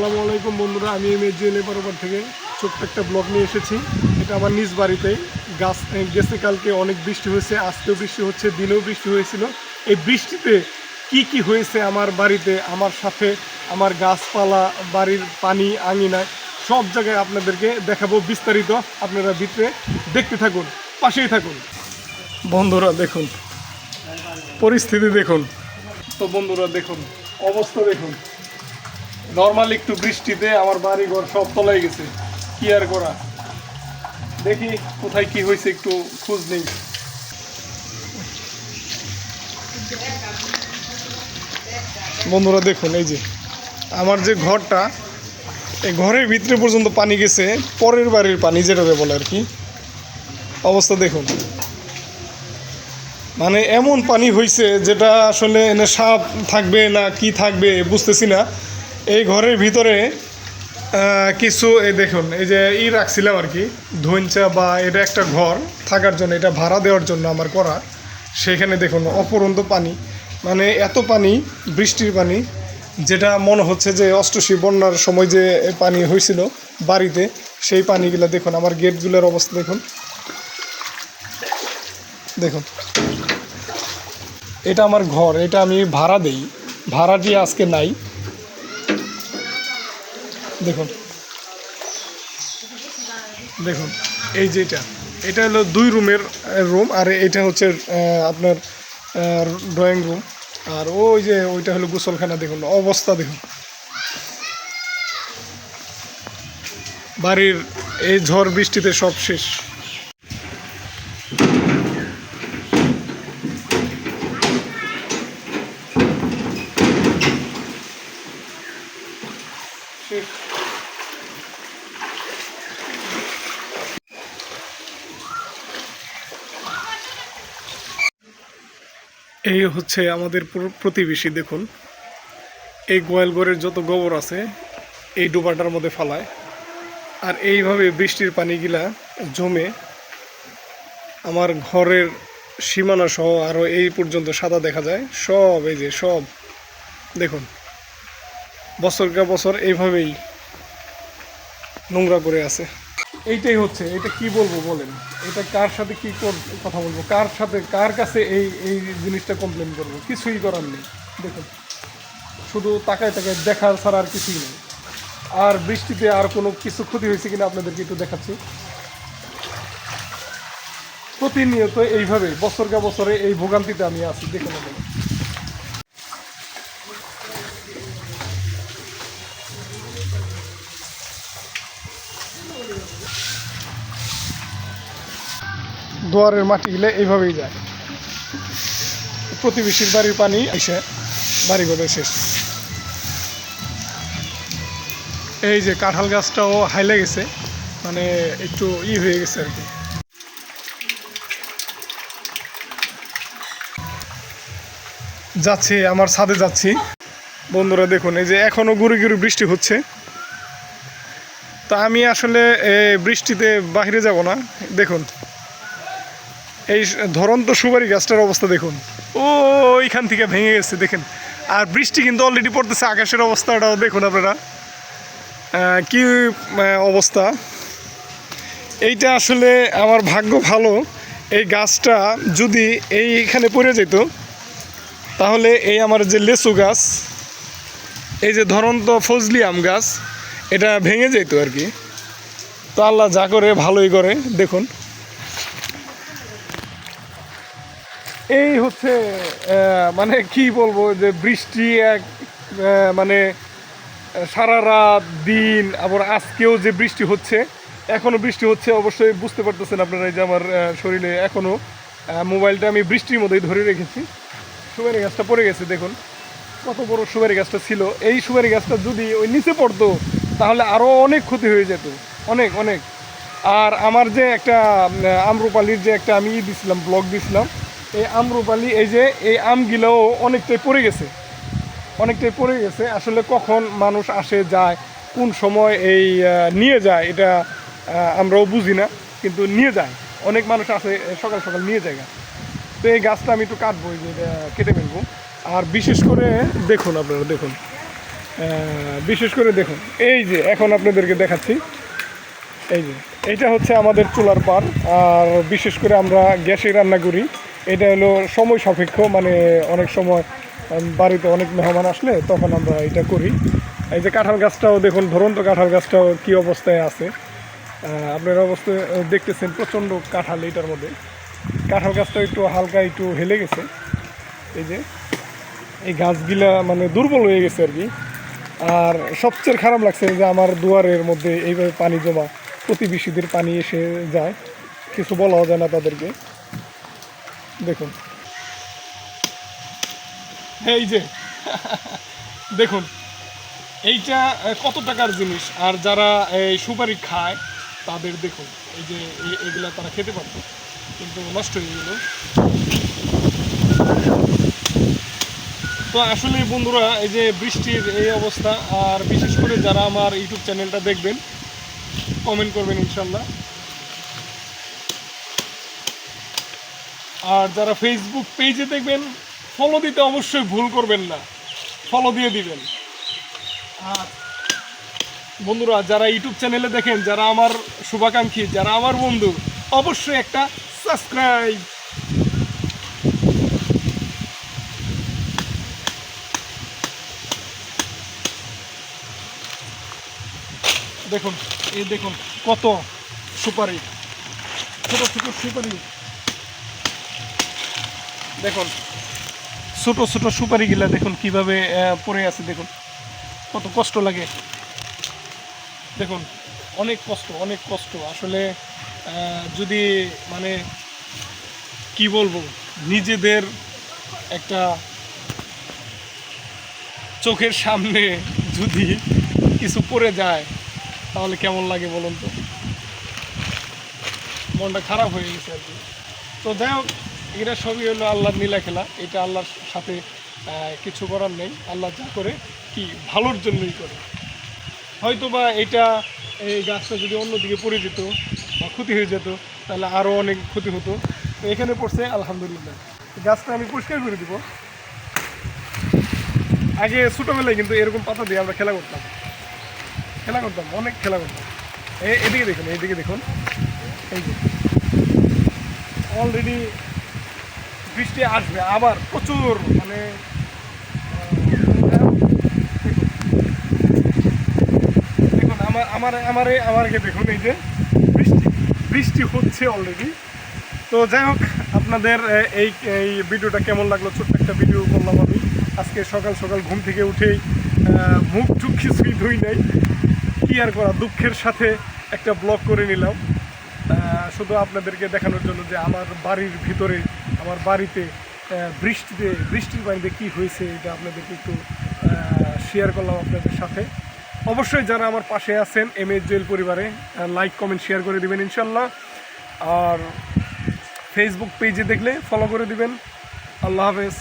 আসসালামু আলাইকুম বন্ধুরা, আমি এম এ জুয়েল বরাবর থেকে ছোট্ট একটা ব্লগ নিয়ে এসেছি। এটা আমার নিজ বাড়িতে গাছ গেছে কালকে অনেক বৃষ্টি হয়েছে, আজকেও বৃষ্টি হচ্ছে, দিনেও বৃষ্টি হয়েছিল। এই বৃষ্টিতে কি কি হয়েছে আমার বাড়িতে, আমার সাথে আমার গাছপালা, বাড়ির পানি, আঙিনায়, সব জায়গায় আপনাদেরকে দেখাবো বিস্তারিত। আপনারা ভিতরে দেখতে থাকুন, পাশেই থাকুন। বন্ধুরা দেখুন, পরিস্থিতি দেখুন। তো বন্ধুরা দেখুন, অবস্থা দেখুন। নর্মাল একটু বৃষ্টিতে আমার বাড়ি ঘর সব তলায় গেছে। কি আর করা? দেখি কোথায় কি হয়েছে, একটু খোঁজ নেই। বন্ধুরা দেখুন, এই যে আমার যে ঘরটা, এই ঘরের ভিতরে পর্যন্ত পানি গেছে, পরের বাড়ির পানি যেটাকে বলে আর কি। অবস্থা দেখুন। মানে এমন পানি হয়েছে যেটা আসলে এনে সাপ থাকবে না কি থাকবে বুঝতেছি না। এই ঘরের ভিতরে কিছু, এই দেখুন, এই যে ই রাখছিলাম আর কি ধৈঞ্চা বা এটা একটা ঘর থাকার জন্য, এটা ভাড়া দেওয়ার জন্য আমার করা। সেখানে দেখুন, অপরন্ত পানি মানে এত পানি, বৃষ্টির পানি, যেটা মনে হচ্ছে যে অষ্টশী বন্যার সময় যে পানি হয়েছিল বাড়িতে, সেই পানিগুলো দেখুন, আমার গেটগুলোর অবস্থা দেখুন। দেখুন। এটা আমার ঘর, এটা আমি ভাড়া দেই। ভাড়াটি আজকে নাই। দেখুন। দেখুন, এই যে এটা। এটা হলো দুই রুমের রুম আর এটা হচ্ছে আপনার ড্রয়িং রুম আর ওই যে ওইটা হলো গোসলখানা, দেখুন, অবস্থা দেখুন। বাড়ির এই ঝড় বৃষ্টিতে সব শেষ। এই হচ্ছে আমাদের প্রতিবেশী, দেখুন। এই গোয়ালঘরের যত গোবর আছে, এই ডোবাটার মধ্যে ফালায়। আর এইভাবে বৃষ্টির পানিগুলা জমে আমার ঘরের সীমানা সহ আরও এই পর্যন্ত সাদা দেখা যায়। সব এই যে সব, দেখুন। বছরকা বছর এইভাবেই নোংরা করে আছে। এইটাই হচ্ছে, এটা কি বলব বলেন? এটা কার সাথে কি কথা বলব? কার সাথে, কার কাছে এই এই জিনিসটা কমপ্লেন করব? কিছুই করার নেই। দেখুন, শুধু তাকায় তাকায় দেখা ছাড়া আর কিছুই নেই। আর বৃষ্টিতে আর কোনো কিছু ক্ষতি হয়েছে কিনা আপনাদেরকে একটু দেখাচ্ছি। প্রতিনিয়ত এইভাবে, বছরকা বছরে এই ভোগান্তিতে আমি আছি দেখুন আপনারা। দুয়ারের মাটি মাটিগুলো এইভাবেই যায়। প্রতিবেশীর বাড়ির পানি এসে বাড়ি ঘরে শেষ। এই যে কাঁঠাল গাছটাও হাইলে গেছে মানে একটু ই হয়ে গেছে আর কি। যাচ্ছি, আমার ছাদে যাচ্ছি। বন্ধুরা দেখুন, এই যে এখনও গুড়ি গুড়ি বৃষ্টি হচ্ছে। তা আমি আসলে বৃষ্টিতে বাইরে যাব না। দেখুন এই ধরন্ত সুপারি গাছটার অবস্থা দেখুন। ও ওইখান থেকে ভেঙে গেছে, দেখেন। আর বৃষ্টি কিন্তু অলরেডি পড়তেছে, আকাশের অবস্থাটাও দেখুন আপনারা। কি অবস্থা? এইটা আসলে আমার ভাগ্য ভালো, এই গাছটা যদি এইখানে পড়ে যেত, তাহলে এই আমার যে লেচু গাছ, এই যে ধরন্ত ফজলি আম গাছ, এটা ভেঙে যেত আর কি। তো আল্লাহ যা করে, ভালোই করে, দেখুন। এই হচ্ছে মানে কি বলব যে বৃষ্টি এক মানে সারা রাত দিন আবার আজকেও যে বৃষ্টি হচ্ছে এখনও বৃষ্টি হচ্ছে অবশ্যই বুঝতে পারতেছেন আপনারা এই যে আমার শরীরে এখনও আহ, মোবাইলটা আমি বৃষ্টির মধ্যেই ধরে রেখেছি। সুপারি গাছটা পড়ে গেছে দেখুন। কত বড় সুপারি গাছটা ছিল। এই সুপারি গাছটা যদি ওই নিচে পড়তো তাহলে আরও অনেক ক্ষতি হয়ে যেত। অনেক অনেক। আর আমার যে একটা আমরুপালির যে একটা আমি ই দিছিলাম ব্লগ দিছিলাম এই আমরুপালি, এই যে এই আমগুলোও অনেকটাই পড়ে গেছে। অনেকটাই পড়ে গেছে। আসলে কখন মানুষ আসে, যায়, কোন সময় এই নিয়ে যায়, এটা আমরাও বুঝি না, কিন্তু নিয়ে যায়। অনেক মানুষ আসে, সকাল সকাল নিয়ে যায়। তো এই গাছটা আমি একটু কাটবো, এই যে কেটে ফেলব। আর বিশেষ করে, দেখুন আপনারা, দেখুন। বিশেষ করে দেখুন। এই যে, এখন আপনাদেরকে দেখাচ্ছি। এই যে, এটা হচ্ছে আমাদের চুলার পার আর বিশেষ করে আমরা গ্যাসে রান্না করি। এটা হলো সময় সাপেক্ষ মানে অনেক সময় বাড়িতে অনেক মেহমান আসলে তখন আমরা এটা করি। এই যে কাঁঠাল গাছটাও দেখুন, ধরুন তো কাঁঠাল গাছটাও কী অবস্থায় আছে। আপনারা অবস্থায় দেখতেছেন প্রচণ্ড কাঁঠাল এটার মধ্যে। কাঁঠাল গাছটা একটু হালকা একটু হেলে গেছে। এই যে, এই গাছগুলা মানে দুর্বল হয়ে গেছে আর কি। আর সবচেয়ে খারাপ লাগছে যে আমার দুয়ারের মধ্যে এইভাবে পানি জমা, প্রতিবেশীদের পানি এসে যায়। কিছু বলাও যায় না তাদেরকে। দেখুন। এই যে, দেখুন, এইটা কত টাকার জিনিস? আর যারা এই সুপারি খায়, তাদের দেখুন, এই যে এগুলা তারা খেতে পারতো, কিন্তু নষ্ট হয়ে গেল। তো আসলে বন্ধুরা, এই যে বৃষ্টির এই অবস্থা, আর বিশেষ করে যারা আমার ইউটিউব চ্যানেলটা দেখবেন কমেন্ট করবেন ইনশাল্লাহ। আর যারা ফেসবুক পেজে দেখবেন ফলো দিতে অবশ্যই ভুল করবেন না। ফলো দিয়ে দিবেন। আর বন্ধুরা, যারা ইউটিউব চ্যানেলে দেখেন, যারা আমার শুভাকাঙ্ক্ষী, যারা আমার বন্ধু, অবশ্যই একটা সাবস্ক্রাইব দেখুন, এই দেখুন, কত সুপারি। ছোট ছোট সুপারি। দেখুন, ছোটো ছোটো সুপারিগুলা দেখুন কীভাবে পড়ে আছে, দেখুন। কত কষ্ট লাগে। দেখুন, অনেক কষ্ট অনেক কষ্ট। আসলে যদি মানে কি বলব, নিজেদের একটা চোখের সামনে যদি কিছু পড়ে যায়, তাহলে কেমন লাগে বলুন তো? মনটা খারাপ হয়ে গেছে আর কি। তো যাই হোক এটা সবই হলো আল্লাহর নীলা খেলা। এটা আল্লাহর সাথে কিছু করার নেই। আল্লাহ যা করে, কি ভালোর জন্যই করে। হয়তো বা এটা এই গাছটা যদি অন্যদিকে পড়ে যেত বা ক্ষতি হয়ে যেত, তাহলে আরও অনেক ক্ষতি হতো। তো এখানে পড়ছে, আলহামদুলিল্লাহ। গাছটা আমি পরিষ্কার করে দিব। আগে ছোটোবেলায় কিন্তু এরকম পাতা দিয়ে আমরা খেলা করতাম। খেলা করতাম, অনেক খেলা করতাম। এদিকে দেখুন এইদিকে দেখুন। এই যে। অলরেডি বৃষ্টি আসবে, আবার প্রচুর মানে। দেখুন, আমার আমার, আমারে আমারকে দেখুন এই যে বৃষ্টি বৃষ্টি হচ্ছে অলরেডি তো যাই হোক, আপনাদের এই এই ভিডিওটা কেমন লাগল? ছোট্ট একটা ভিডিও করলাম আমি। আজকে সকাল সকাল ঘুম থেকে উঠেই মুখ টুক কিছুই ধুই নাই। কি আর করা, দুঃখের সাথে একটা ব্লগ করে নিলাম। শুধু আপনাদেরকে দেখানোর জন্য যে আমার বাড়ির ভিতরে আমার বাড়িতে বৃষ্টিতে, বৃষ্টির বাড়িতে কী হয়েছে এটা আপনাদেরকে একটু শেয়ার করলাম আপনাদের সাথে। অবশ্যই যারা আমার পাশে আছেন এম এস জুয়েল পরিবারে লাইক কমেন্ট শেয়ার করে দিবেন ইনশাল্লাহ আর ফেসবুক পেজে দেখলে ফলো করে দিবেন। আল্লাহ হাফেজ।